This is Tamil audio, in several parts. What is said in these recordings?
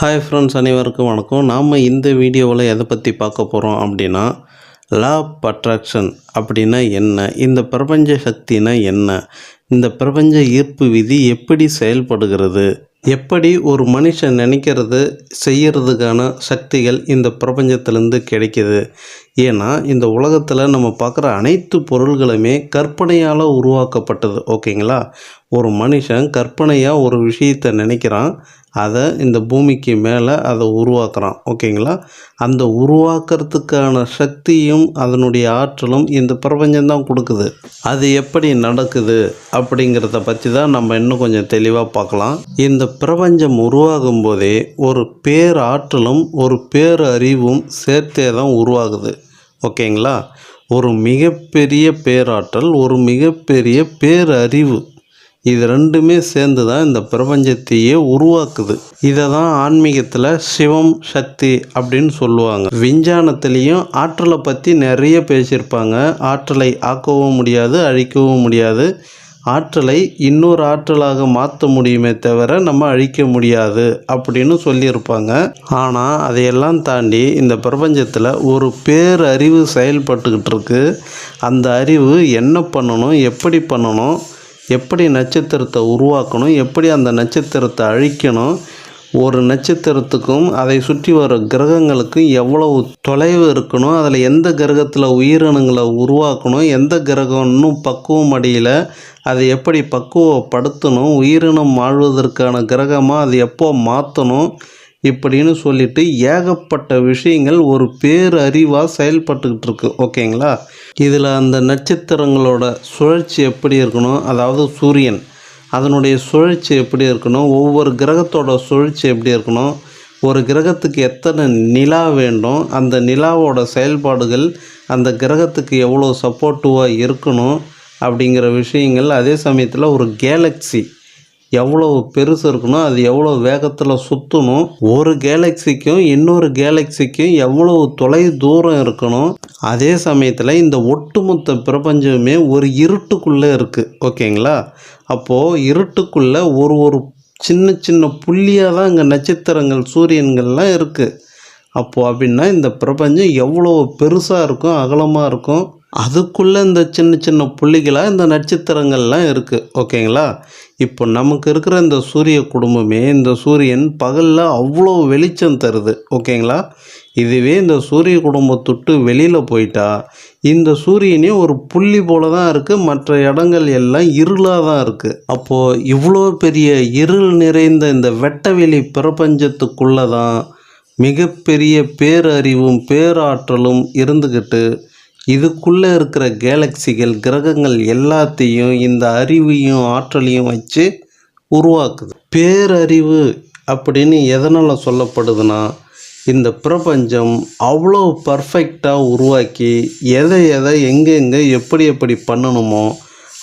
ஹாய் ஃப்ரெண்ட்ஸ் அனைவருக்கும் வணக்கம். நாம் இந்த வீடியோவில் எதை பற்றி பார்க்க போகிறோம் அப்படின்னா லா ஆஃப் அட்ராக்ஷன் அப்படின்னா என்ன? இந்த பிரபஞ்ச சக்தினா என்ன? இந்த பிரபஞ்ச ஈர்ப்பு விதி எப்படி செயல்படுகிறது? எப்படி ஒரு மனுஷன் நினைக்கிறது செய்கிறதுக்கான சக்திகள் இந்த பிரபஞ்சத்திலேருந்து கிடைக்கிது? ஏன்னா இந்த உலகத்தில் நம்ம பார்க்குற அனைத்து பொருள்களுமே கற்பனையால் உருவாக்கப்பட்டது. ஓகேங்களா ஒரு மனுஷன் கற்பனையாக ஒரு விஷயத்தை நினைக்கிறான். அதை இந்த பூமிக்கு மேலே அதை உருவாக்குறான். ஓகேங்களா? அந்த உருவாக்குறதுக்கான சக்தியும் அதனுடைய ஆற்றலும் இந்த பிரபஞ்சம்தான் கொடுக்குது. அது எப்படி நடக்குது அப்படிங்கிறத பற்றி தான் நம்ம இன்னும் கொஞ்சம் தெளிவாக பார்க்கலாம். இந்த பிரபஞ்சம் உருவாகும் போதே ஒரு பேராற்றலும் ஒரு பேரறிவும் சேர்த்தே தான் உருவாகுது. ஓகேங்களா? ஒரு மிகப்பெரிய பேராற்றல் ஒரு மிகப்பெரிய பேரறிவு. இது ரெண்டுமே சேர்ந்து தான் இந்த பிரபஞ்சத்தையே உருவாக்குது. இதை தான் ஆன்மீகத்தில் சிவம் சக்தி அப்படின்னு சொல்லுவாங்க. விஞ்ஞானத்துலேயும் ஆற்றலை பற்றி நிறைய பேசியிருப்பாங்க. ஆற்றலை ஆக்கவும் முடியாது அழிக்கவும் முடியாது. ஆற்றலை இன்னொரு ஆற்றலாக மாற்ற முடியுமே தவிர நம்ம அழிக்க முடியாது அப்படின்னு சொல்லியிருப்பாங்க. ஆனால் அதையெல்லாம் தாண்டி இந்த பிரபஞ்சத்தில் ஒரு பேரறிவு செயல்பட்டுக்கிட்டு இருக்கு. அந்த அறிவு என்ன பண்ணணும் எப்படி பண்ணணும் எப்படி நட்சத்திரத்தை உருவாக்கணும் எப்படி அந்த நட்சத்திரத்தை அழிக்கணும் ஒரு நட்சத்திரத்துக்கும் அதை சுற்றி வர கிரகங்களுக்கும் எவ்வளவு தொலைவு இருக்கணும் அதில் எந்த கிரகத்தில் உயிரினங்களை உருவாக்கணும் எந்த கிரகம் இன்னும் பக்குவம் அடையல அதை எப்படி பக்குவப்படுத்தணும் உயிரினம் வாழ்வதற்கான கிரகமாக அது எப்போ மாற்றணும் இப்படின்னு சொல்லிட்டு ஏகப்பட்ட விஷயங்கள் ஒரு பேரறிவாக செயல்பட்டுக்கிட்டு இருக்கு ஓகேங்களா? இதில் அந்த நட்சத்திரங்களோட சுழற்சி எப்படி இருக்கணும்? அதாவது சூரியன் அதனுடைய சுழற்சி எப்படி இருக்கணும்? ஒவ்வொரு கிரகத்தோட சுழற்சி எப்படி இருக்கணும்? ஒரு கிரகத்துக்கு எத்தனை நிலா வேண்டும்? அந்த நிலாவோட செயல்பாடுகள் அந்த கிரகத்துக்கு எவ்வளோ சப்போர்ட்டிவாக இருக்கணும்? அப்படிங்கிற விஷயங்கள் அதே சமயத்தில் ஒரு கேலக்ஸி எவ்வளோ பெருசு இருக்கணும் அது எவ்வளோ வேகத்தில் சுற்றணும் ஒரு கேலக்சிக்கும் இன்னொரு கேலக்சிக்கும் எவ்வளவு தொலை தூரம் இருக்கணும் அதே சமயத்தில் இந்த ஒட்டுமொத்த பிரபஞ்சமே ஒரு இருட்டுக்குள்ளே இருக்குது ஓகேங்களா? அப்போது இருட்டுக்குள்ளே ஒரு ஒரு சின்ன சின்ன புள்ளியாக தான் இங்கே நட்சத்திரங்கள் சூரியன்கள்லாம் இருக்குது அப்போது அப்படின்னா இந்த பிரபஞ்சம் எவ்வளோ பெருசாக இருக்கும் அகலமாக இருக்கும் அதுக்குள்ளே இந்த சின்ன சின்ன புள்ளிகளாக இந்த நட்சத்திரங்கள்லாம் இருக்குது ஓகேங்களா? இப்போ நமக்கு இருக்கிற இந்த சூரிய குடும்பமே இந்த சூரியன் பகலில் அவ்வளோ வெளிச்சம் தருது ஓகேங்களா? இதுவே இந்த சூரிய குடும்பத்துட்டு வெளியில் போயிட்டா இந்த சூரியனே ஒரு புள்ளி போல தான் இருக்குது மற்ற இடங்கள் எல்லாம் இருளாக தான் இருக்குது அப்போது இவ்வளோ பெரிய இருள் நிறைந்த இந்த வெட்டவெளி பிரபஞ்சத்துக்குள்ளே தான் மிகப்பெரிய பேரறிவும் பேராற்றலும் இருந்துக்கிட்டு இதுக்குள்ளே இருக்கிற கேலக்சிகள் கிரகங்கள் எல்லாத்தையும் இந்த அறிவையும் ஆற்றலையும் வச்சு உருவாக்குது. பேரறிவு அப்படின்னு எதனால் சொல்லப்படுதுன்னா இந்த பிரபஞ்சம் அவ்வளோ பர்ஃபெக்டாக உருவாக்கி எதை எதை எங்கெங்கே எப்படி எப்படி பண்ணணுமோ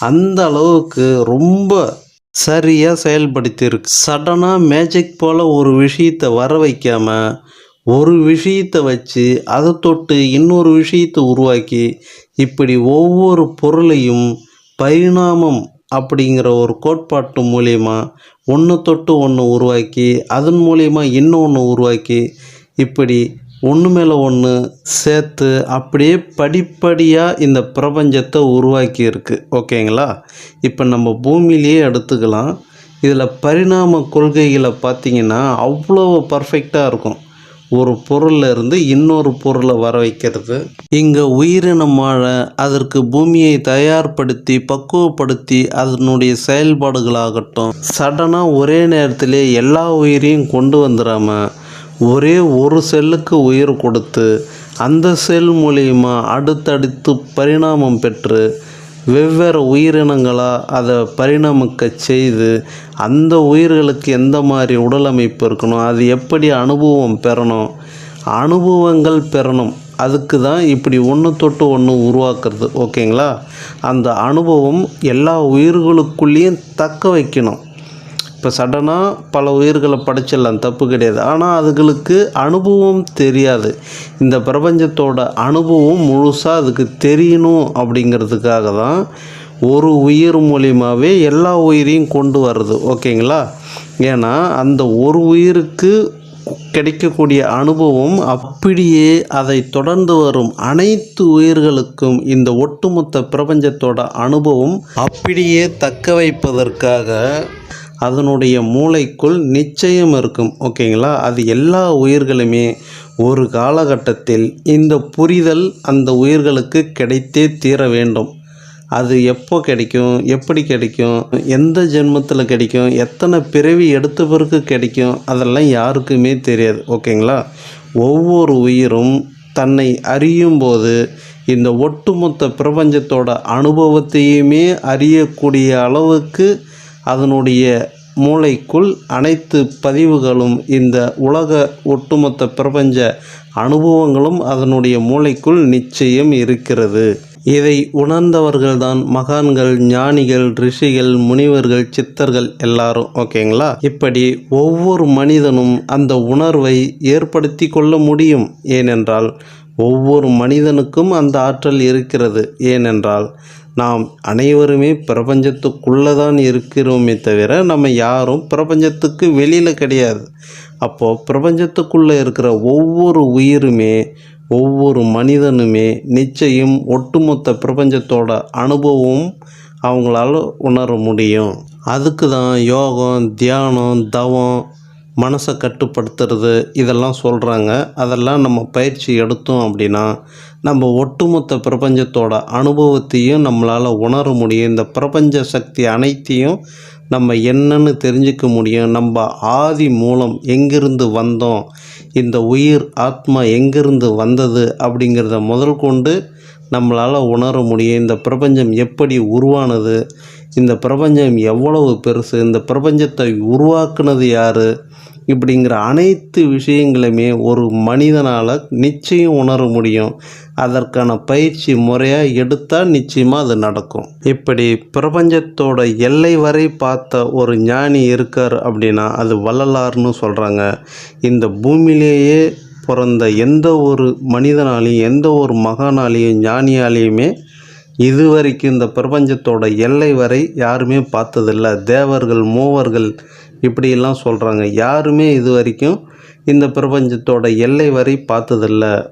அந்த அளவுக்கு ரொம்ப சரியாக செயல்படுத்தியிருக்கு. சடனாக மேஜிக் போல் ஒரு விஷயத்தை வர வைக்காமல் ஒரு விஷயத்தை வச்சு அதை தொட்டு இன்னொரு விஷயத்தை உருவாக்கி இப்படி ஒவ்வொரு பொருளையும் பரிணாமம் அப்படிங்கிற ஒரு கோட்பாட்டு மூலயமா ஒன்று தொட்டு ஒன்று உருவாக்கி அதன் மூலயமா இன்னொன்று உருவாக்கி இப்படி ஒன்று மேலே ஒன்று சேர்த்து அப்படியே படிப்படியாக இந்த பிரபஞ்சத்தை உருவாக்கியிருக்கு ஓகேங்களா? இப்போ நம்ம பூமியிலேயே எடுத்துக்கலாம். இதில் பரிணாம கொள்கைகளை பார்த்தீங்கன்னா அவ்வளோ பர்ஃபெக்டாக இருக்கும். ஒரு பொருளிலிருந்து இன்னொரு பொருளை வர வைக்கிறது. இங்கே உயிரினம் அதற்கு பூமியை தயார்படுத்தி பக்குவப்படுத்தி அதனுடைய செயல்பாடுகளாகட்டும் சடனாக ஒரே நேரத்திலே எல்லா உயிரையும் கொண்டு வந்துடாம ஒரே ஒரு செல்லுக்கு உயிர் கொடுத்து அந்த செல் மூலியமாக அடுத்தடுத்து பரிணாமம் பெற்று வெவ்வேறு உயிரினங்களாக அதை பரிணமிக்க செய்து அந்த உயிர்களுக்கு எந்த மாதிரி உடல் அமைப்பு இருக்கணும் அது எப்படி அனுபவம் பெறணும் அனுபவங்கள் பெறணும் அதுக்கு தான் இப்படி ஒன்று தொட்டு ஒன்று உருவாக்குறது ஓகேங்களா? அந்த அனுபவம் எல்லா உயிர்களுக்குள்ளேயும் தக்க வைக்கணும். இப்போ சடனாக பல உயிர்களை படைச்சிடலாம் தப்பு கிடையாது. ஆனால் அதுகளுக்கு அனுபவம் தெரியாது. இந்த பிரபஞ்சத்தோட அனுபவம் முழுசாக அதுக்கு தெரியணும் அப்படிங்கிறதுக்காக தான் ஒரு உயிர் மூலியமாகவே எல்லா உயிரையும் கொண்டு வருது ஓகேங்களா? ஏன்னா அந்த ஒரு உயிருக்கு கிடைக்கக்கூடிய அனுபவம் அப்படியே அதை தொடர்ந்து வரும். அனைத்து உயிர்களுக்கும் இந்த ஒட்டுமொத்த பிரபஞ்சத்தோட அனுபவம் அப்படியே தக்க வைப்பதற்காக அதனுடைய மூளைக்குள் நிச்சயம் இருக்கும். ஓகேங்களா? அது எல்லா உயிர்களுமே ஒரு காலகட்டத்தில் இந்த புரிதல் அந்த உயிர்களுக்கு கிடைத்தே தீர வேண்டும். அது எப்போ கிடைக்கும்? எப்படி கிடைக்கும்? எந்த ஜென்மத்தில் கிடைக்கும்? எத்தனை பிறவி எடுத்த பிறகு கிடைக்கும்? அதெல்லாம் யாருக்குமே தெரியாது. ஓகேங்களா? ஒவ்வொரு உயிரும் தன்னை அறியும் போது இந்த ஒட்டுமொத்த பிரபஞ்சத்தோட அனுபவத்தையுமே அறியக்கூடிய அளவுக்கு அதனுடைய மூளைக்குள் அனைத்து பதிவுகளும் இந்த உலக ஒட்டுமொத்த பிரபஞ்ச அனுபவங்களும் அதனுடைய மூளைக்குள் நிச்சயம் இருக்கிறது. இதை உணர்ந்தவர்கள்தான் மகான்கள் ஞானிகள் ரிஷிகள் முனிவர்கள் சித்தர்கள் எல்லாரும் ஓகேங்களா? இப்படி ஒவ்வொரு மனிதனும் அந்த உணர்வை ஏற்படுத்தி கொள்ள முடியும். ஏனென்றால் ஒவ்வொரு மனிதனுக்கும் அந்த ஆற்றல் இருக்கிறது. ஏனென்றால் நாம் அனைவருமே பிரபஞ்சத்துக்குள்ளே தான் இருக்கிறோமே தவிர நம்ம யாரும் பிரபஞ்சத்துக்கு வெளியில் கிடையாது. அப்போது பிரபஞ்சத்துக்குள்ளே இருக்கிற ஒவ்வொரு உயிருமே ஒவ்வொரு மனிதனுமே நிச்சயம் ஒட்டுமொத்த பிரபஞ்சத்தோட அனுபவம் அவங்களால உணர முடியும். அதுக்கு தான் யோகம் தியானம் தவம் மனசை கட்டுப்படுத்துறது இதெல்லாம் சொல்கிறாங்க அதெல்லாம் நம்ம பயிற்சி எடுத்தோம் அப்படின்னா நம்ம ஒட்டுமொத்த பிரபஞ்சத்தோட அனுபவத்தையும் நம்மளால் உணர முடியும். இந்த பிரபஞ்ச சக்தி அனைத்தையும் நம்ம என்னன்னு தெரிஞ்சுக்க முடியும். நம்ம ஆதி மூலம் எங்கிருந்து வந்தோம் இந்த உயிர் ஆத்மா எங்கிருந்து வந்தது அப்படிங்கிறத முதல் கொண்டு நம்மளால் உணர முடியும். இந்த பிரபஞ்சம் எப்படி உருவானது இந்த பிரபஞ்சம் எவ்வளவு பெருசு இந்த பிரபஞ்சத்தை உருவாக்குனது யார் இப்படிங்கிற அனைத்து விஷயங்களுமே ஒரு மனிதனால் நிச்சயம் உணர முடியும். அதற்கான பயிற்சி முறையாக எடுத்தால் நிச்சயமாக அது நடக்கும். இப்படி பிரபஞ்சத்தோட எல்லை வரை பார்த்த ஒரு ஞானி இருக்கார் அப்படின்னா அது வள்ளலார்னு சொல்கிறாங்க இந்த பூமியிலேயே பிறந்த எந்த ஒரு மனிதனாலையும் எந்த ஒரு மகானாலேயும் ஞானியாலையுமே இது வரைக்கும் இந்த பிரபஞ்சத்தோட எல்லை வரை யாருமே பார்த்ததில்ல. தேவர்கள் மூவர்கள் இப்படியெல்லாம் சொல்கிறாங்க யாருமே இது வரைக்கும் இந்த பிரபஞ்சத்தோட எல்லை வரை பார்த்ததில்ல.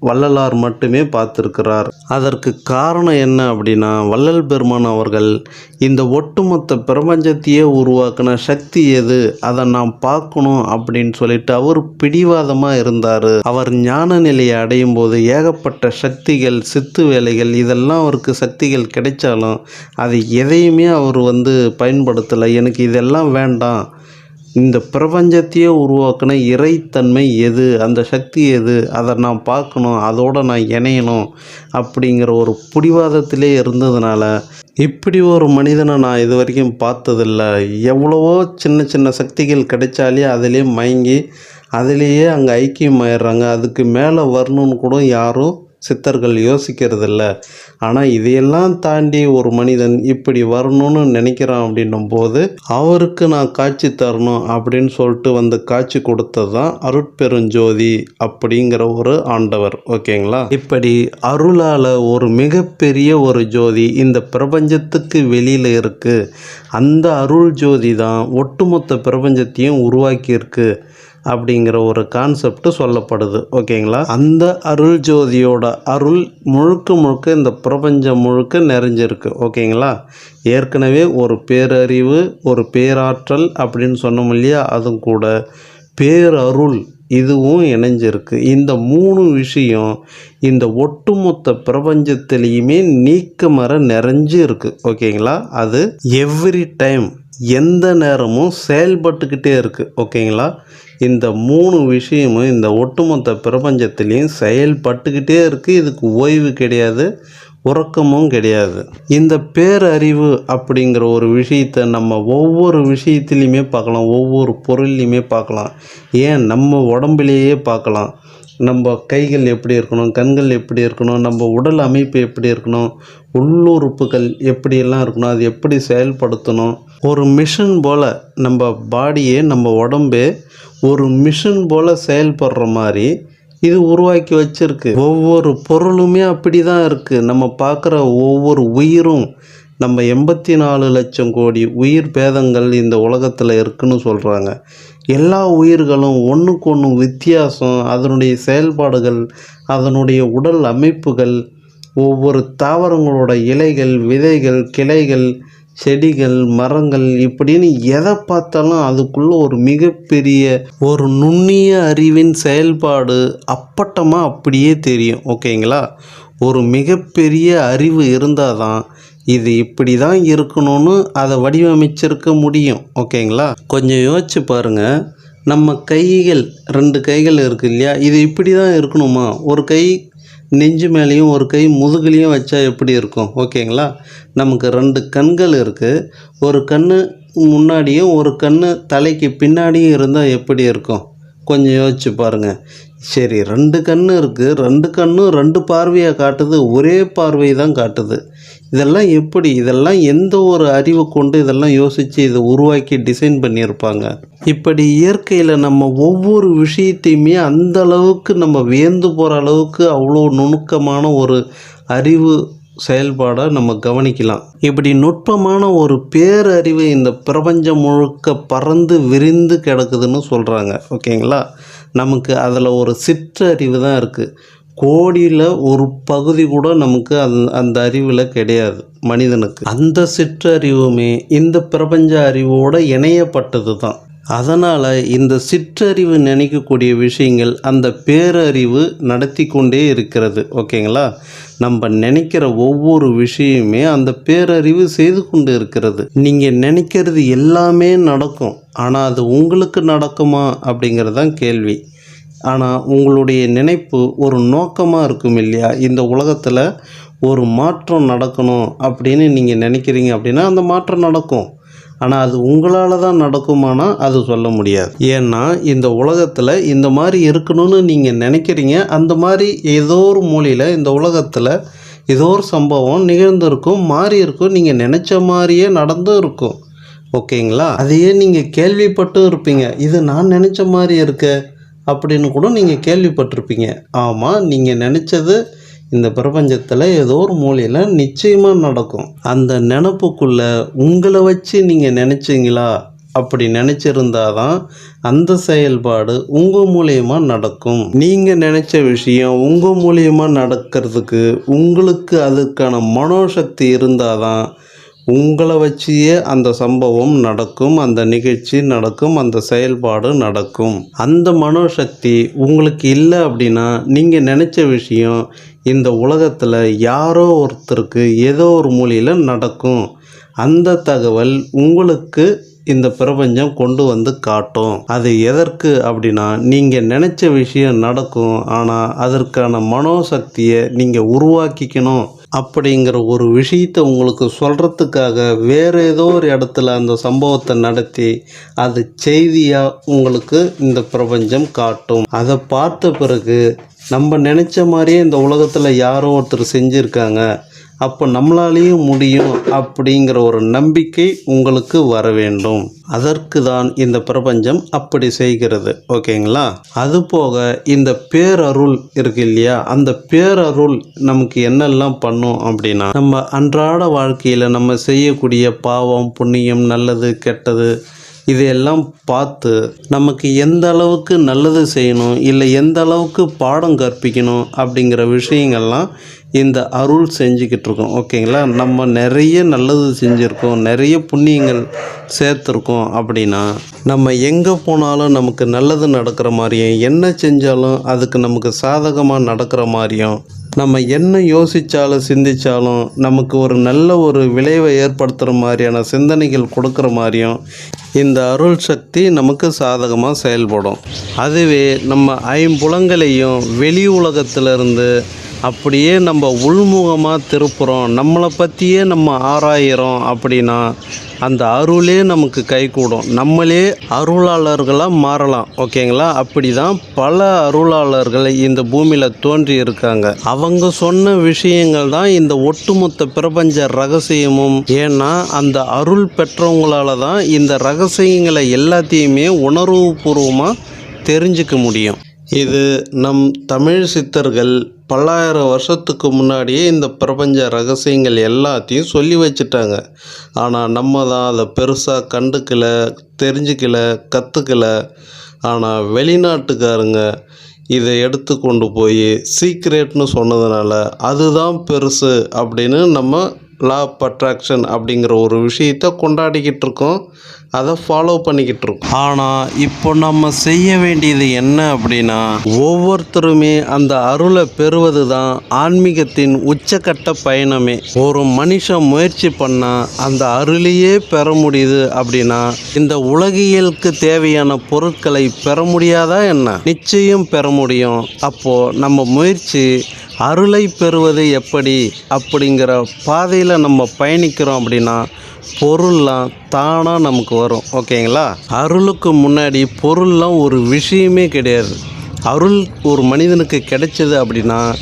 வள்ளலார் மட்டுமே பார்த்துருக்கிறார். அதற்கு காரணம் என்ன அப்படின்னா வள்ளல் பெருமான் அவர்கள் இந்த ஒட்டுமொத்த பிரபஞ்சத்தையே உருவாக்கின சக்தி எது அதை நாம் பார்க்கணும் அப்படின்னு சொல்லிட்டு அவர் பிடிவாதமாக இருந்தார். அவர் ஞான நிலையை அடையும் போது ஏகப்பட்ட சக்திகள் சித்து வேலைகள் இதெல்லாம் அவருக்கு சக்திகள் கிடைச்சாலும் அது எதையுமே அவர் வந்து பயன்படுத்தலை. எனக்கு இதெல்லாம் வேண்டாம் இந்த பிரபஞ்சத்தையே உருவாக்கின இறைத்தன்மை எது? அந்த சக்தி எது? அதை நான் பார்க்கணும் அதோடு நான் இணையணும் அப்படிங்கிற ஒரு பிடிவாதத்திலே இருந்ததுனால இப்படி ஒரு மனிதனை நான் இது வரைக்கும் பார்த்ததில்ல. எவ்வளவோ சின்ன சின்ன சக்திகள் கிடைச்சாலே அதிலே மயங்கி அதிலேயே அங்கே ஐக்கியமாயிடுறாங்க. அதுக்கு மேலே வரணும்னு கூட யாரும் சித்தர்கள் யோசிக்கிறதில்ல. ஆனால் இதையெல்லாம் தாண்டி ஒரு மனிதன் இப்படி வரணும்னு நினைக்கிறான் அப்படின்னும் போது அவருக்கு நான் காட்சி தரணும் அப்படின்னு சொல்லிட்டு வந்து காட்சி கொடுத்தது தான் அருட்பெருஞ்சோதி அப்படிங்கிற ஒரு ஆண்டவர். ஓகேங்களா? இப்படி அருளால் ஒரு மிகப்பெரிய ஒரு ஜோதி இந்த பிரபஞ்சத்துக்கு வெளியில் இருக்குது அந்த அருள் ஜோதி தான் ஒட்டுமொத்த பிரபஞ்சத்தையும் உருவாக்கியிருக்கு. அப்படிங்கிற ஒரு கான்செப்ட் சொல்லப்படுது. ஓகேங்களா? அந்த அருள் ஜோதியோட அருள் முழுக்க முழுக்க இந்த பிரபஞ்சம் முழுக்க நிறைஞ்சிருக்கு. ஓகேங்களா? ஏற்கனவே ஒரு பேரறிவு ஒரு பேராற்றல் அப்படின்னு சொன்னோம் இல்லையா? அதுவும் கூட பேரருள் இதுவும் இணைஞ்சிருக்கு. இந்த மூணு விஷயம் இந்த ஒட்டுமொத்த பிரபஞ்சத்திலையுமே நீக்கமர நிறைஞ்சு இருக்குது ஓகேங்களா? அது எவ்ரி டைம் எந்த நேரமும் செயல்பட்டுக்கிட்டே இருக்குது ஓகேங்களா? இந்த மூணு விஷயமும் இந்த ஒட்டுமொத்த பிரபஞ்சத்திலையும் செயல்பட்டுக்கிட்டே இருக்குது இதுக்கு ஓய்வு கிடையாது உறக்கமும் கிடையாது. இந்த பேரறிவு அப்படிங்கிற ஒரு விஷயத்தை நம்ம ஒவ்வொரு விஷயத்துலையுமே பார்க்கலாம் ஒவ்வொரு பொருள்லையுமே பார்க்கலாம். ஏன்? நம்ம உடம்புலேயே பார்க்கலாம். நம்ம கைகள் எப்படி இருக்கணும் கண்கள் எப்படி இருக்கணும் நம்ம உடல் அமைப்பு எப்படி இருக்கணும் உள்ளுறுப்புகள் எப்படியெல்லாம் இருக்கணும் அது எப்படி செயல்படுத்தணும். ஒரு மிஷின் போல் நம்ம பாடியே நம்ம உடம்பே ஒரு மிஷின் போல் செயல்படுற மாதிரி இது உருவாக்கி வச்சிருக்கு. ஒவ்வொரு பொருளுமே அப்படி தான் இருக்குது நம்ம பார்க்குற ஒவ்வொரு உயிரும் நம்ம எண்பத்தி நாலு லட்சம் கோடி உயிர் பேதங்கள் இந்த உலகத்தில் இருக்குன்னு சொல்கிறாங்க எல்லா உயிர்களும் ஒன்றுக்கு ஒன்று வித்தியாசம் அதனுடைய செயல்பாடுகள் அதனுடைய உடல் அமைப்புகள் ஒவ்வொரு தாவரங்களோட இலைகள் விதைகள் கிளைகள் செடிகள் மரங்கள் இப்படின்னு எதை பார்த்தாலும் அதுக்குள்ளே ஒரு மிகப்பெரிய ஒரு நுண்ணிய அறிவின் செயல்பாடு அப்பட்டமாக அப்படியே தெரியும் ஓகேங்களா? ஒரு மிகப்பெரிய அறிவு இருந்தால் தான் இது இப்படி தான் இருக்கணும்னு அதை வடிவமைச்சிருக்க முடியும் ஓகேங்களா? கொஞ்சம் யோசிச்சு பாருங்கள் நம்ம கைகள் ரெண்டு கைகள் இருக்குது இல்லையா? இது இப்படி தான் இருக்கணுமா? ஒரு கை நெஞ்சு மேலேயும் ஒரு கை முதுகுலையும் வச்சா எப்படி இருக்கும் ஓகேங்களா? நமக்கு ரெண்டு கண்கள் இருக்குது ஒரு கண் முன்னாடியும் ஒரு கண் தலைக்கு பின்னாடியும் இருந்தால் எப்படி இருக்கும்? கொஞ்சம் யோசிச்சு பாருங்கள் சரி ரெண்டு கண் இருக்குது ரெண்டு கண்ணும் ரெண்டு பார்வையை காட்டுது. ஒரே பார்வை தான் காட்டுது. இதெல்லாம் எப்படி? இதெல்லாம் எந்த ஒரு அறிவு கொண்டு இதெல்லாம் யோசித்து இதை உருவாக்கி டிசைன் பண்ணியிருப்பாங்க? இப்படி இயற்கையில் நம்ம ஒவ்வொரு விஷயத்தையுமே அந்த அளவுக்கு நம்ம வியந்து போகிற அளவுக்கு அவ்வளோ நுணுக்கமான ஒரு அறிவு செயல்பாடை நம்ம கவனிக்கலாம். இப்படி நுட்பமான ஒரு பேரறிவு இந்த பிரபஞ்சம் முழுக்க பறந்து விரிந்து கிடக்குதுன்னு சொல்கிறாங்க ஓகேங்களா? நமக்கு அதில் ஒரு சிற்றறிவு தான் இருக்குது கோடியில் ஒரு பகுதி கூட நமக்கு அந் அந்த அறிவில் கிடையாது மனிதனுக்கு. அந்த சிற்றறிவுமே இந்த பிரபஞ்ச அறிவோடு இணையப்பட்டது தான் அதனால் இந்த சிற்றறிவு நினைக்கக்கூடிய விஷயங்கள் அந்த பேரறிவு நடத்தி கொண்டே இருக்கிறது ஓகேங்களா? நம்ம நினைக்கிற ஒவ்வொரு விஷயமே அந்த பேரறிவு செய்து கொண்டு இருக்கிறது. நீங்கள் நினைக்கிறது எல்லாமே நடக்கும் ஆனால் அது உங்களுக்கு நடக்குமா அப்படிங்கிறது தான் கேள்வி. ஆனால் உங்களுடைய நினைப்பு ஒரு நோக்கமாக இருக்கும் இல்லையா? இந்த உலகத்தில் ஒரு மாற்றம் நடக்கணும் அப்படின்னு நீங்கள் நினைக்கிறீங்க அப்படின்னா அந்த மாற்றம் நடக்கும். ஆனால் அது உங்களால் தான் நடக்குமானா அது சொல்ல முடியாது. ஏன்னா இந்த உலகத்தில் இந்த மாதிரி இருக்கணும்னு நீங்கள் நினைக்கிறீங்க. அந்த மாதிரி ஏதோ ஒரு மூலையில் இந்த உலகத்தில் ஏதோ ஒரு சம்பவம் நிகழ்ந்திருக்கும் மாறி இருக்கும். நீங்கள் நினச்ச மாதிரியே நடந்தும் இருக்கும். ஓகேங்களா? அதையே நீங்கள் கேள்விப்பட்டும் இருப்பீங்க. இது நான் நினச்ச மாதிரி இருக்க. அப்படின்னு கூட நீங்கள் கேள்விப்பட்டிருப்பீங்க. ஆமாம் நீங்கள் நினச்சது இந்த பிரபஞ்சத்தில் ஏதோ ஒரு மூலையில் நிச்சயமாக நடக்கும். அந்த நினப்புக்குள்ளே உங்களை வச்சு நீங்கள் நினச்சிங்களா? அப்படி நினச்சிருந்தா தான் அந்த செயல்பாடு உங்கள் மூலியமாக நடக்கும். நீங்கள் நினச்ச விஷயம் உங்கள் மூலியமாக நடக்கிறதுக்கு உங்களுக்கு அதுக்கான மனோசக்தி இருந்தால் தான் உங்களை வச்சியே அந்த சம்பவம் நடக்கும் அந்த நிகழ்ச்சி நடக்கும் அந்த செயல்பாடு நடக்கும். அந்த மனோசக்தி உங்களுக்கு இல்லை அப்படின்னா நீங்கள் நினச்ச விஷயம் இந்த உலகத்தில் யாரோ ஒருத்தருக்கு ஏதோ ஒரு மூலையில் நடக்கும். அந்த தகவல் உங்களுக்கு இந்த பிரபஞ்சம் கொண்டு வந்து காட்டும். அது எதற்கு அப்படின்னா நீங்கள் நினச்ச விஷயம் நடக்கும் ஆனால் அதற்கான மனோசக்தியை நீங்கள் உருவாக்கிக்கணும். அப்படிங்கிற ஒரு விஷயத்தை உங்களுக்கு சொல்கிறதுக்காக வேறு ஏதோ ஒரு இடத்துல அந்த சம்பவத்தை நடத்தி அது செய்தியாக உங்களுக்கு இந்த பிரபஞ்சம் காட்டும். அதை பார்த்த பிறகு நம்ம நினச்ச மாதிரியே இந்த உலகத்தில் யாரோ ஒருத்தர் செஞ்சுருக்காங்க. அப்போ நம்மளாலேயும் முடியும் அப்படிங்கிற ஒரு நம்பிக்கை உங்களுக்கு வர வேண்டும். அதற்கு தான் இந்த பிரபஞ்சம் அப்படி செய்கிறது. ஓகேங்களா? அதுபோக இந்த பேரருள் இருக்கு இல்லையா? அந்த பேரருள் நமக்கு என்னெல்லாம் பண்ணும் அப்படின்னா நம்ம அன்றாட வாழ்க்கையில் நம்ம செய்யக்கூடிய பாவம் புண்ணியம் நல்லது கெட்டது இதையெல்லாம் பார்த்து நமக்கு எந்த அளவுக்கு நல்லது செய்யணும் இல்லை எந்த அளவுக்கு பாடம் கற்பிக்கணும் அப்படிங்கிற விஷயங்கள்லாம் இந்த அருள் செஞ்சுக்கிட்டு இருக்கோம். ஓகேங்களா? நம்ம நிறைய நல்லது செஞ்சுருக்கோம் நிறைய புண்ணியங்கள் சேர்த்துருக்கோம் அப்படின்னா நம்ம எங்கே போனாலும் நமக்கு நல்லது நடக்கிற மாதிரியும் என்ன செஞ்சாலும் அதுக்கு நமக்கு சாதகமாக நடக்கிற மாதிரியும் நம்ம என்ன யோசித்தாலும் சிந்தித்தாலும் நமக்கு ஒரு நல்ல ஒரு விளைவை ஏற்படுத்துகிற மாதிரியான சிந்தனைகள் கொடுக்குற மாதிரியும் இந்த அருள் சக்தி நமக்கு சாதகமாக செயல்படும். அதுவே நம்ம ஐம்புலங்களையும் வெளி உலகத்திலிருந்து அப்படியே நம்ம உள்முகமாக திருப்புறோம். நம்மளை பற்றியே நம்ம ஆராயிறோம் அப்படின்னா அந்த அருளே நமக்கு கைகூடும். நம்மளே அருளாளர்களாக மாறலாம். ஓகேங்களா? அப்படி தான் பல அருளாளர்கள் இந்த பூமியில் தோன்றி இருக்காங்க. அவங்க சொன்ன விஷயங்கள் தான் இந்த ஒட்டுமொத்த பிரபஞ்ச ரகசியமும். ஏன்னா அந்த அருள் பெற்றவங்களால தான் இந்த ரகசியங்களை எல்லாத்தையுமே உணர்வுபூர்வமாக தெரிஞ்சுக்க முடியும். இது நம் தமிழ் சித்தர்கள் பல்லாயிரம் வருஷத்துக்கு முன்னாடியே இந்த பிரபஞ்ச ரகசியங்கள் எல்லாத்தையும் சொல்லி வச்சுட்டாங்க. ஆனால் நம்ம தான் அதை பெருசாக கண்டுக்கல தெரிஞ்சுக்கல கற்றுக்கல ஆனால் வெளிநாட்டுக்காரங்க இதை எடுத்து கொண்டு போய் சீக்ரெட்னு சொன்னதுனால அதுதான் பெருசு அப்படின்னு நம்ம லா ஆஃப் அட்ராக்ஷன் அப்படிங்கிற ஒரு விஷயத்தை கொண்டாடிக்கிட்டு இருக்கோம். அதை ஃபாலோ பண்ணிக்கிட்டு இருக்கோம் ஆனால் இப்போ நம்ம செய்ய வேண்டியது என்ன அப்படின்னா ஒவ்வொருத்தருமே அந்த அருளை பெறுவது தான் ஆன்மீகத்தின் உச்சக்கட்ட பயணமே. ஒரு மனுஷன் முயற்சி பண்ணால் அந்த அருளையே பெற முடியுது அப்படின்னா இந்த உலகியலுக்கு தேவையான பொருட்களை பெற முடியாதா என்ன? நிச்சயம் பெற முடியும். அப்போது நம்ம முயற்சி அருளை பெறுவது எப்படி அப்படிங்கிற பாதையில் நம்ம பயணிக்கிறோம் அப்படின்னா பொருள்லாம் தானாக நமக்கு வரும் ஓகேங்களா? அருளுக்கு முன்னாடி பொருள்லாம் ஒரு விஷயமே கிடையாது. அருள் ஒரு மனிதனுக்கு கிடைச்சது அப்படின்னா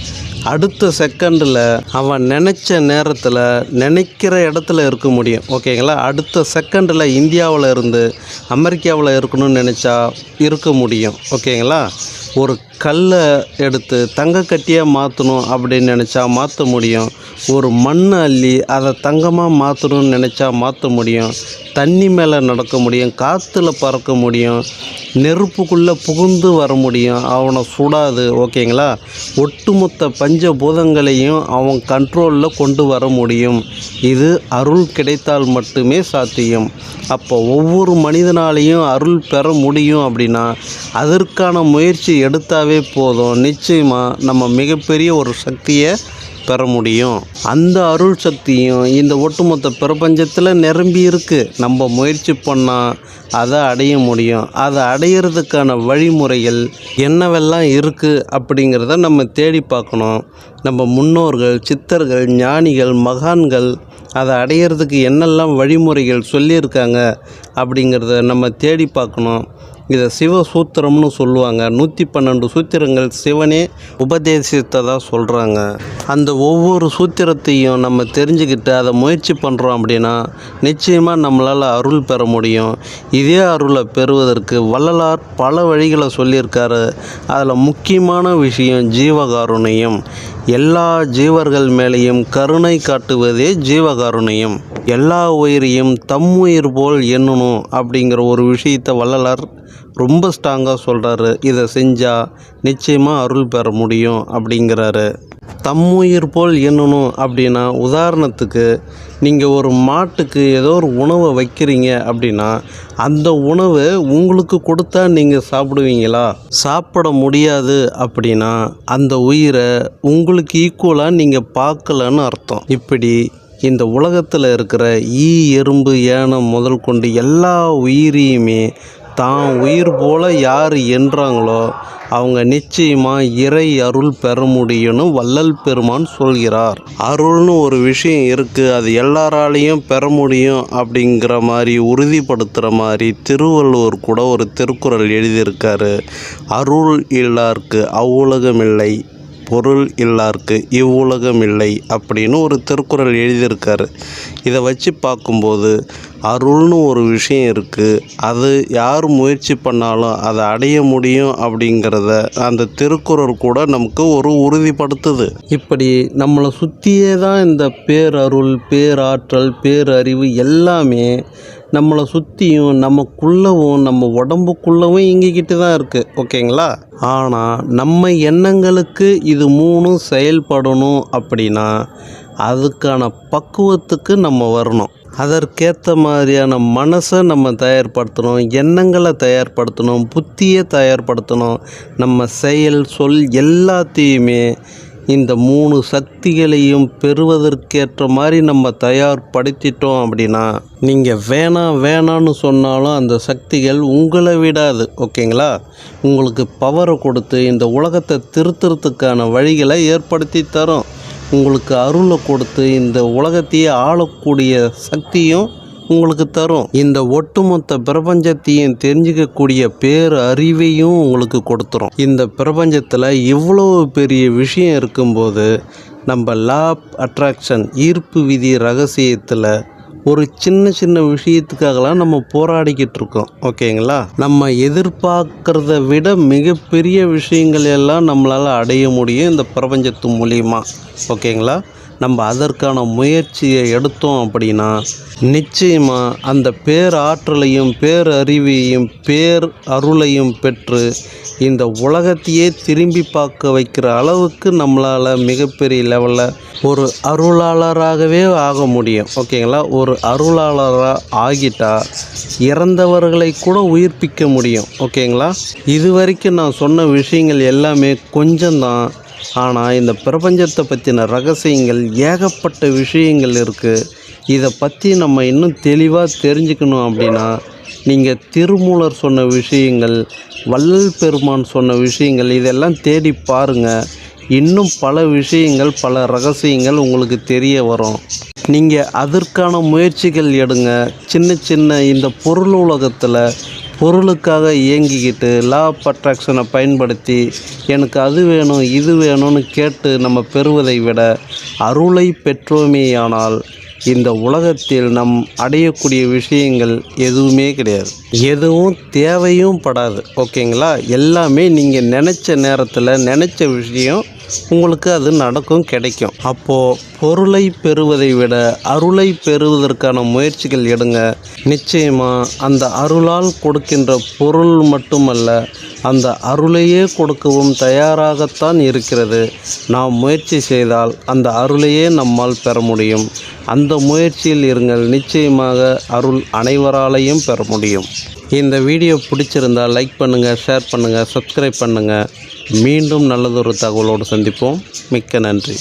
அடுத்த செகண்டில் அவன் நினச்ச நேரத்தில் நினைக்கிற இடத்துல இருக்க முடியும் ஓகேங்களா? அடுத்த செகண்டில் இந்தியாவில் இருந்து அமெரிக்காவில் இருக்கணும்னு நினச்சா இருக்க முடியும் ஓகேங்களா? ஒரு கல்லை எடுத்து தங்கக்கட்டியாக மாற்றணும் அப்படின்னு நினச்சா மாற்ற முடியும். ஒரு மண் அள்ளி அதை தங்கமாக மாற்றணும்னு நினச்சா மாற்ற முடியும். தண்ணி மேலே நடக்க முடியும் காற்றுல பறக்க முடியும் நெருப்புக்குள்ளே புகுந்து வர முடியும். அவனை சுடாது ஓகேங்களா? ஒட்டுமொத்த பஞ்சபூதங்களையும் அவன் கண்ட்ரோலில் கொண்டு வர முடியும். இது அருள் கிடைத்தால் மட்டுமே சாத்தியம். அப்போ ஒவ்வொரு மனிதனாலையும் அருள் பெற முடியும் அப்படின்னா அதற்கான முயற்சி எடுத்தால் எடுத்தாவே போதும். நிச்சயமாக நம்ம மிகப்பெரிய ஒரு சக்தியை பெற முடியும். அந்த அருள் சக்தியும் இந்த ஒட்டுமொத்த பிரபஞ்சத்தில் நிரம்பி இருக்குது நம்ம முயற்சி பண்ணால் அதை அடைய முடியும். அதை அடையிறதுக்கான வழிமுறைகள் என்னவெல்லாம் இருக்குது அப்படிங்கிறத நம்ம தேடி பார்க்கணும். நம்ம முன்னோர்கள் சித்தர்கள் ஞானிகள் மகான்கள் அதை அடையிறதுக்கு என்னெல்லாம் வழிமுறைகள் சொல்லியிருக்காங்க அப்படிங்கிறத நம்ம தேடி பார்க்கணும். இதை சிவ சூத்திரம்னு சொல்லுவாங்க. நூற்றி பன்னெண்டு சூத்திரங்கள் சிவனே உபதேசித்ததாக சொல்கிறாங்க அந்த ஒவ்வொரு சூத்திரத்தையும் நம்ம தெரிஞ்சுக்கிட்டு அதை முயற்சி பண்ணுறோம் அப்படின்னா நிச்சயமாக நம்மளால் அருள் பெற முடியும். இதே அருளை பெறுவதற்கு வள்ளலார் பல வழிகளை சொல்லியிருக்காரு. அதில் முக்கியமான விஷயம் ஜீவகாருண்யம். எல்லா ஜீவர்கள் மேலேயும் கருணை காட்டுவதே ஜீவகாருண்யம். எல்லா உயிரையும் தம் உயிர் போல் எண்ணணும் அப்படிங்கிற ஒரு விஷயத்தை வள்ளலார் ரொம்ப ஸ்ட்ராங்காக சொல்கிறாரு இதை செஞ்சால் நிச்சயமாக அருள் பெற முடியும் அப்படிங்கிறாரு. தம்முயிர் போல் எண்ணணும் அப்படின்னா உதாரணத்துக்கு நீங்கள் ஒரு மாட்டுக்கு ஏதோ ஒரு உணவை வைக்கிறீங்க அப்படின்னா அந்த உணவை உங்களுக்கு கொடுத்தா நீங்கள் சாப்பிடுவீங்களா? சாப்பிட முடியாது அப்படின்னா அந்த உயிரை உங்களுக்கு ஈக்குவலாக நீங்கள் பார்க்கலன்னு அர்த்தம். இப்படி இந்த உலகத்தில் இருக்கிற ஈ எறும்பு ஏனம் முதல் கொண்டு எல்லா உயிரையுமே தான் உயிர் போல யார் என்றாங்களோ அவங்க நிச்சயமாக இறை அருள் பெற முடியும்னு வள்ளல் பெருமான் சொல்கிறார். அருள்னு ஒரு விஷயம் இருக்குது அது எல்லாராலையும் பெற முடியும் அப்படிங்கிற மாதிரி உறுதிப்படுத்துகிற மாதிரி திருவள்ளுவர் கூட ஒரு திருக்குறள் எழுதியிருக்காரு. அருள் இல்லார்க்கு அவ்வுலகமில்லை பொருள் இல்லார்க்கு இவ்வுலகம் இல்லை அப்படின்னு ஒரு திருக்குறள் எழுதியிருக்காரு. இதை வச்சு பார்க்கும்போது அருள்னு ஒரு விஷயம் இருக்குது அது யார் முயற்சி பண்ணாலும் அதை அடைய முடியும் அப்படிங்கிறத அந்த திருக்குறள் கூட நமக்கு ஒரு உறுதிப்படுத்துது. இப்படி நம்மளை சுற்றியே தான் இந்த பேரருள் பேராற்றல் பேரறிவு எல்லாமே நம்மளை சுற்றியும் நமக்குள்ளவும் நம்ம உடம்புக்குள்ளவும் இங்கிக்கிட்டு தான் இருக்குது ஓகேங்களா? ஆனால் நம்ம எண்ணங்களுக்கு இது மூணும் செயல்படணும் அப்படின்னா அதுக்கான பக்குவத்துக்கு நம்ம வரணும். அதற்கேற்ற மாதிரியான மனசை நம்ம தயார்படுத்தணும் எண்ணங்களை தயார்படுத்தணும் புத்தியை தயார்படுத்தணும். நம்ம செயல் சொல் எல்லாத்தையுமே இந்த மூணு சக்திகளையும் பெறுவதற்கேற்ற மாதிரி நம்ம தயார்படுத்திட்டோம் அப்படின்னா நீங்கள் வேணாம் வேணான்னு சொன்னாலும் அந்த சக்திகள் உங்களை விடாது ஓகேங்களா? உங்களுக்கு பவரை கொடுத்து இந்த உலகத்தை திருத்துறதுக்கான வழிகளை ஏற்படுத்தி தரும். உங்களுக்கு அருளை கொடுத்து இந்த உலகத்தையே ஆளக்கூடிய சக்தியும் உங்களுக்கு தரும். இந்த ஒட்டுமொத்த பிரபஞ்சத்தையும் தெரிஞ்சுக்கக்கூடிய பேர் அறிவையும் உங்களுக்கு கொடுத்துரும். இந்த பிரபஞ்சத்தில் இவ்வளோ பெரிய விஷயம் இருக்கும்போது நம்ம லா அட்ராக்ஷன் ஈர்ப்பு விதி ரகசியத்தில் ஒரு சின்ன சின்ன விஷயத்துக்காகலாம் நம்ம போராடிக்கிட்டு இருக்கோம். ஓகேங்களா? நம்ம எதிர்பார்க்கறத விட மிகப்பெரிய விஷயங்கள் எல்லாம் நம்மளால் அடைய முடியும் இந்த பிரபஞ்சத்து மூலியமாக ஓகேங்களா? நம்ம அதற்கான முயற்சியை எடுத்தோம் அப்படின்னா நிச்சயமாக அந்த பேராற்றலையும் பேரறிவையும் பேர் அருளையும் பெற்று இந்த உலகத்தையே திரும்பி பார்க்க வைக்கிற அளவுக்கு நம்மளால் மிகப்பெரிய லெவலில் ஒரு அருளாளராகவே ஆக முடியும். ஓகேங்களா? ஒரு அருளாளராக ஆகிட்டால் இறந்தவர்களை கூட உயிர்ப்பிக்க முடியும். ஓகேங்களா? இது வரைக்கும் நான் சொன்ன விஷயங்கள் எல்லாமே கொஞ்சம்தான். ஆனால் இந்த பிரபஞ்சத்தை பற்றின ரகசியங்கள் ஏகப்பட்ட விஷயங்கள் இருக்குது இதை பற்றி நம்ம இன்னும் தெளிவாக தெரிஞ்சுக்கணும் அப்படின்னா நீங்கள் திருமூலர் சொன்ன விஷயங்கள் வள்ளல் பெருமான் சொன்ன விஷயங்கள் இதெல்லாம் தேடி பாருங்கள் இன்னும் பல விஷயங்கள் பல ரகசியங்கள் உங்களுக்கு தெரிய வரும். நீங்கள் அதற்கான முயற்சிகள் எடுங்க. சின்ன சின்ன இந்த பொருள் உலகத்தில் பொருளுக்காக இயங்கிக்கிட்டு லா ஆஃப் அட்ராக்ஷனை பயன்படுத்தி எனக்கு அது வேணும் இது வேணும்னு கேட்டு நம்ம பெறுவதை விட அருளை பெற்றோமேயானால் இந்த உலகத்தில் நம் அடையக்கூடிய விஷயங்கள் எதுவுமே கிடையாது. எதுவும் தேவையும் படாது. ஓகேங்களா? எல்லாமே நீங்கள் நினச்ச நேரத்தில் நினச்ச விஷயம் உங்களுக்கு அது நடக்கும் கிடைக்கும். அப்போது பொருளை பெறுவதை விட அருளை பெறுவதற்கான முயற்சிகள் எடுங்க. நிச்சயமாக அந்த அருளால் கொடுக்கின்ற பொருள் மட்டுமல்ல அந்த அருளையே கொடுக்கவும் தயாராகத்தான் இருக்கிறது. நாம் முயற்சி செய்தால் அந்த அருளையே நம்மால் பெற முடியும். அந்த முயற்சியில் இருங்கள் நிச்சயமாக அருள் அனைவராலையும் பெற முடியும். இந்த வீடியோ பிடிச்சிருந்தால் லைக் பண்ணுங்கள் ஷேர் பண்ணுங்கள் சப்ஸ்கிரைப் பண்ணுங்கள் மீண்டும் நல்லதொரு தகவலோடு சந்திப்போம். மிக்க நன்றி.